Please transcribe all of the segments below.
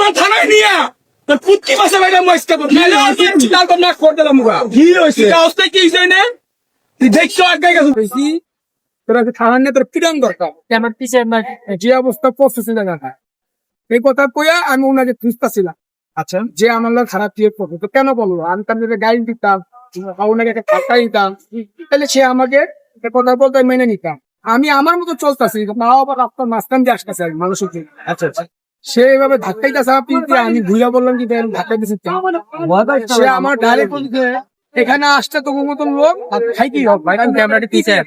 বান থানায় নিয়া। পুত্তি মাসে বাইরে আর তুই চিন্তা কর না করে দিলাম মুগা। কি হয়েছে? এটা কি হইছে না তুই দেখছ আগে গেছে? হয়েছি? তোরা থানার নিয়ে তোর পিটান দরকার। আমার পিছিয়ে না যে অবস্থা পড়তেছে না এই কথা কইয়া আমি ওনাকে খুঁজতেছিলাম আচ্ছা। যে আমার লোক খারাপ তো কেন বলব আমি তার গাইড দিতাম ওনাকে একটা ঠাট্টা দিতাম। তাহলে সে আমাকে কথা বলতে মেনে নিতাম। আমি আমার মতো চলতেছি মা বাবা আপনার মাঝখান দিয়ে আসতেছে মানুষের জন্য। আচ্ছা আচ্ছা। সে এইভাবে ধাক্কাইতেছে, আপনি আমি ঘুরে বললাম কি ধাক্কা দিচ্ছে সে আমার ডাইরেক্ট এখানে আসতে তো মতন লোক খাইতেই হবে? ক্যামেরাটি পিছিয়ে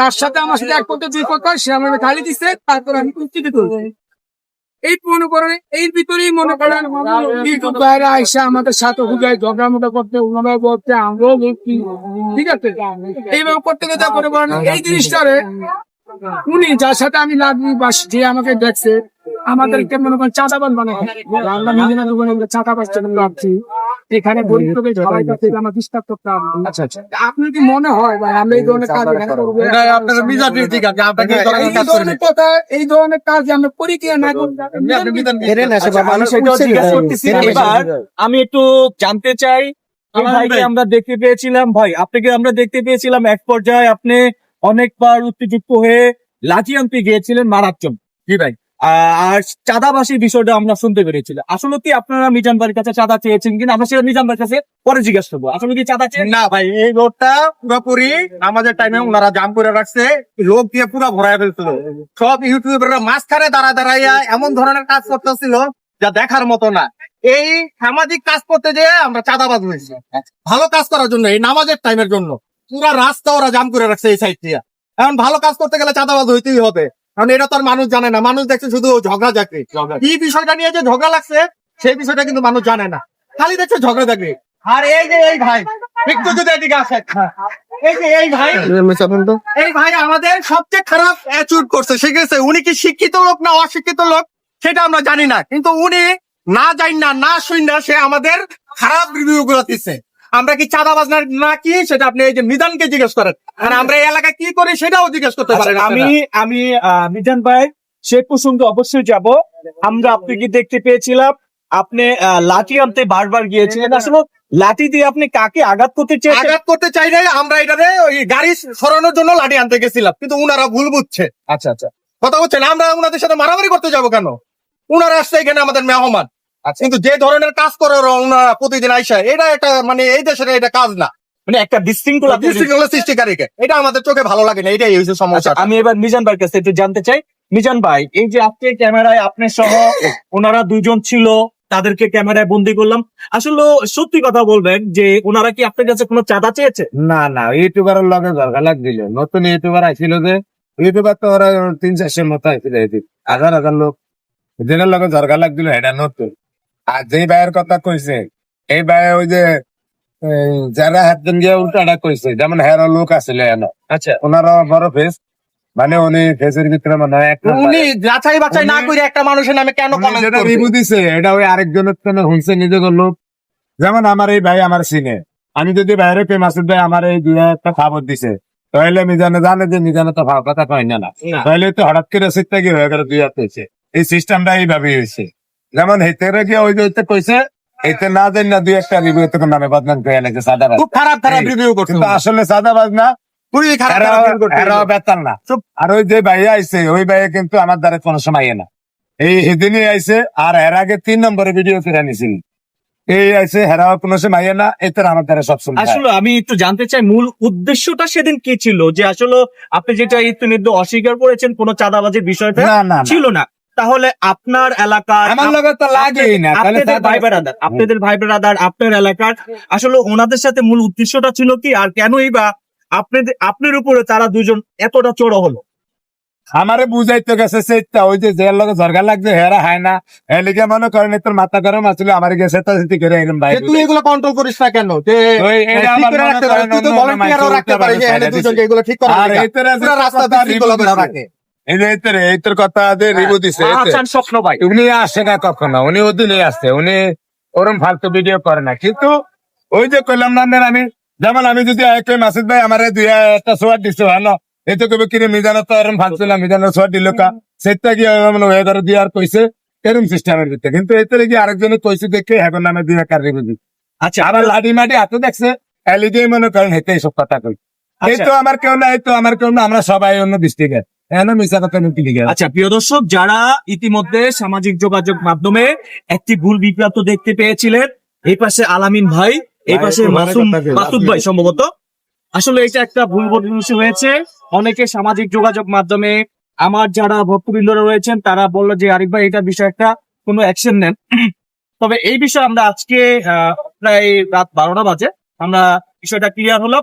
তার সাথে আমার সাথে এক পথে দুই কথা সে আমাকে গালি দিচ্ছে তারপর আমি কুস্তিতে তুলছি। এই মনে করেন, এর ভিতরেই মনে করেন বাইরে আইসা আমাদের সাথে হুদায় ঝগড়া মোটা করতে ওনারা বলতে আমরাও বলছি ঠিক আছে? এইভাবে করতে গেলে তারপরে বলেন এই জিনিসটারে উনি যার সাথে আমি লাগবি বা যে আমাকে দেখছে আমাদেরকে মনে করেন চাঁদাবান বানায় আমরা দোকানে আমরা চাঁদাবাজ লাগছি এখানে গরিব সবাই কাছে আমার ডিস্টার্ব করতাম। আচ্ছা আচ্ছা। আপনার কি মনে হয় ভাই আমি এই ধরনের কাজ এখানে করব? এটা আপনার মিজান ঠিক আছে আপনাকে এই ধরনের এই কাজ করে কথা এই ধরনের কাজ আমরা করি কি না আপনি মিজান আমি সেটাও জিজ্ঞেস করতেছি। এবার আমি একটু জানতে চাই ভাইকে আমরা দেখতে পেয়েছিলাম ভাই আপনাকে আমরা দেখতে পেয়েছিলাম এক পর্যায়ে আপনি অনেকবার উত্তেজিত হয়ে লাঠি আনতে গিয়েছিলেন মারার জন্য জি ভাই? আর চাঁদাবাসীর বিষয়টা আমরা শুনতে পেরেছিলাম আসলে কি আপনারা মিজান বাড়ির কাছে চাঁদা চেয়েছেন কিনা? আমরা সেটা মিজান বাড়ির কাছে পরে জিজ্ঞেস করব। আসলে কি চাঁদা চেয়ে না ভাই, এই রোডটা পুরোপুরি আমাদের টাইমে ওনারা জাম করে রাখছে, লোক দিয়ে পুরো ভরায় ফেলছিল। সব ইউটিউবাররা মাঝখানে দাঁড়া দাঁড়াইয়া এমন ধরনের কাজ করতেছিল যা দেখার মতো না। এই সামাজিক কাজ করতে যেয়ে আমরা চাঁদাবাজ হয়েছি। ভালো কাজ করার জন্য, এই নামাজের টাইমের জন্য। পুরা রাস্তা ওরা জাম করে রাখছে এই সাইড দিয়ে। এখন ভালো কাজ করতে গেলে চাঁদাবাজ হইতেই হবে। কারণ এটা তো আর মানুষ জানে না। মানুষ দেখছে শুধু ঝগড়া চাকরি কি বিষয়টা নিয়ে যে ঝগড়া লাগছে সেই বিষয়টা কিন্তু মানুষ জানে না। খালি দেখছে ঝগড়া চাকরি আর এই যে এই ভাই একটু যদি এদিকে আসে এই যে এই ভাই এই ভাই আমাদের সবচেয়ে খারাপ অ্যাচুড করছে। শিখেছে উনি কি শিক্ষিত লোক না অশিক্ষিত লোক? সেটা আমরা জানি না। কিন্তু উনি না জানি না না শুন না সে আমাদের খারাপ রিভিউ গুলো দিচ্ছে আমরা কি চাঁদাবাজ না কি? সেটা আপনি এই যে মিজানকে জিজ্ঞেস করেন। আর আমরা এই এলাকায় কি করি সেটাও জিজ্ঞেস করতে পারেন আচ্ছা, আমি আমি মিজান ভাই সে প্রসঙ্গে অবশ্যই যাব। আমরা আপনাকে দেখতে পেয়েছিলাম। আপনি লাঠি আনতে বারবার গিয়েছিলেন। আসলে লাঠি দিয়ে আপনি কাকে আঘাত করতে চাই আঘাত করতে চাই নাই আমরা এটারে ওই গাড়ি সরানোর জন্য লাঠি আনতে গেছিলাম। কিন্তু উনারা ভুল বুঝছে। আচ্ছা আচ্ছা। কথা বলছেন আমরা ওনাদের সাথে মারামারি করতে যাব কেন? উনারা আসছে এখানে আমাদের মেহমান। কিন্তু যে ধরনের কাজ করে ওনারা প্রতিদিন আইসা এটা একটা মানে এই দেশের এটা কাজ না। মানে একটা বিশৃঙ্খলা বিশৃঙ্খলা সৃষ্টিকারীকে। এটা আমাদের চোখে ভালো লাগে না এটাই হয়েছে আচ্ছা, সমস্যা আমি এবার মিজান ভাইয়ের কাছে একটু জানতে চাই। মিজান ভাই এই যে আজকে ক্যামেরায় আপনার সহ ওনারা দুজন ছিল তাদেরকে ক্যামেরায় বন্দি করলাম। আসলে সত্যি কথা বলবেন যে ওনারা কি আপনার কাছে কোনো চাঁদা চেয়েছে? না না ইউটিউবারের লগে দরকার লাগছিল। নতুন ইউটিউবার আইছিল যে ইউটিউবার তো ওরা তিন চারশোর মতো আইছিল এদিক। হাজার হাজার লোক। যেটার লগে দরকার লাগছিল এটা নতুন। আর যে ভাইয়ের কথা কইছে এই ভাই ওই যে যারা হাতজন গিয়ে উল্টাটা কইছে যেমন হের লোক আছিল এনো। আচ্ছা। ওনারও বড় ফেস মানে উনি ফেসের ভিতরে মনে এক উনি যাচাই বাছাই না করে একটা মানুষের নামে কেন কমেন্ট করবে? রিভিউ দিছে এটা ওই আরেকজনের জন্য শুনছে নিজে লোক। যেমন আমার এই ভাই আমার সিনে আমি যদি বাইরে পে মাসুদ ভাই আমার এই দুই একটা খবর দিছে। তাহলে মিজানে জানে যে মিজানে তো ভাব কথা কয় না। তাহলে তো হঠাৎ করে সিটটা কি হয়ে গেল দুই হাত হয়েছে। এই সিস্টেমটা এইভাবে হয়েছে। যেমন ওই যে কইছে এতে না দেন না দুই একটা রিভিউ তো নামে বদনাম করে লাগছে সাদা খুব খারাপ খারাপ রিভিউ করছে কিন্তু আসলে না খুবই খারাপ করছে। না। আর ওই যে ভাইয়া আইছে ওই ভাইয়া কিন্তু আমার দ্বারা কোনো সময় না। এই আইছে আর এর আগে তিন নম্বরে ভিডিও ফিরে নিছিল এই আইছে হেরাও কোনো সময় আইয়ে না এতে আমার দ্বারা সব সময় আসলে আমি একটু জানতে চাই মূল উদ্দেশ্যটা সেদিন কি ছিল? যে আসলে আপনি যেটা ইতিমধ্যে অস্বীকার করেছেন কোনো চাঁদাবাজির বিষয়টা না না না। ছিল না। তাহলে আপনার এলাকার আমার লগে তো লাগেই না তাহলে আপনাদের ভাই বেড়াদার আপনাদের ভাই বেড়াদার আপনার এলাকার। আসলে ওনাদের সাথে মূল উদ্দেশ্যটা ছিল কি আর কেনই বা আপনাদের আপনার উপরে তারা দুজন এতটা চড়ো হলো। আমারে বুঝাইতে গেছে সেইটা ওই যে যে লগে ঝরগা লাগছে হেরা হয় না। এলিগে মনে করেন তোর মাথা গরম আসলে আমার গেছে তো সেটি করে এরকম ভাই তুই এগুলো কন্ট্রোল করিস না কেন? যে ওই এটা আমার মনে রাখতে পারিস যে দুজনকে এগুলো ঠিক করা আর রাস্তা করে রাখে। এইটারে কথা দিয়ে রিভিউ দিছে স্বপ্ন ভাই। উনি আসে না কখনো উনি ওদিনে আসছে উনি ওরম ফালতু ভিডিও করে না। কিন্তু ওই যে কইলাম না আমি যেমন আমি যদি মাসুদ ভাই আমার দুই একটা সোয়ার এই তো কবে কিনে মিজানো তো ওরম ফালতু না মিজানোর সোয়ার দিল কা? সেটা গিয়ে মানে ওয়ে করে দিয়ে আর কইছে এরকম সিস্টেমের ভিতরে। কিন্তু এতে কি আরেকজনের কইছে দেখে এখন নামে দুই একার আচ্ছা আবার লাঠি মাটি হাতে দেখছে এলইডি মনে করেন হেতে এইসব কথা কই। এই আচ্ছা তো আমার কেউ না এই তো আমার কেউ না আমরা সবাই অন্য ডিস্ট্রিক্টে আচ্ছা প্রিয় দর্শক যারা ইতিমধ্যে সামাজিক যোগাযোগ মাধ্যমে একটি ভুল বিপ্রাপ্ত দেখতে পেয়েছিলেন এই পাশে আলামিন ভাই এই পাশে মাসুম। মাসুদ ভাই সম্ভবত। আসলে এটা একটা ভুল বোঝাবুঝি হয়েছে। অনেকে সামাজিক যোগাযোগ মাধ্যমে আমার যারা ভক্তবৃন্দরা রয়েছেন তারা বলল যে আরিফ ভাই এটা বিষয়ে একটা কোনো অ্যাকশন নেন। তবে এই বিষয়ে আমরা আজকে আহ, প্রায় রাত বারোটা বাজে। আমরা বিষয়টা ক্লিয়ার হলো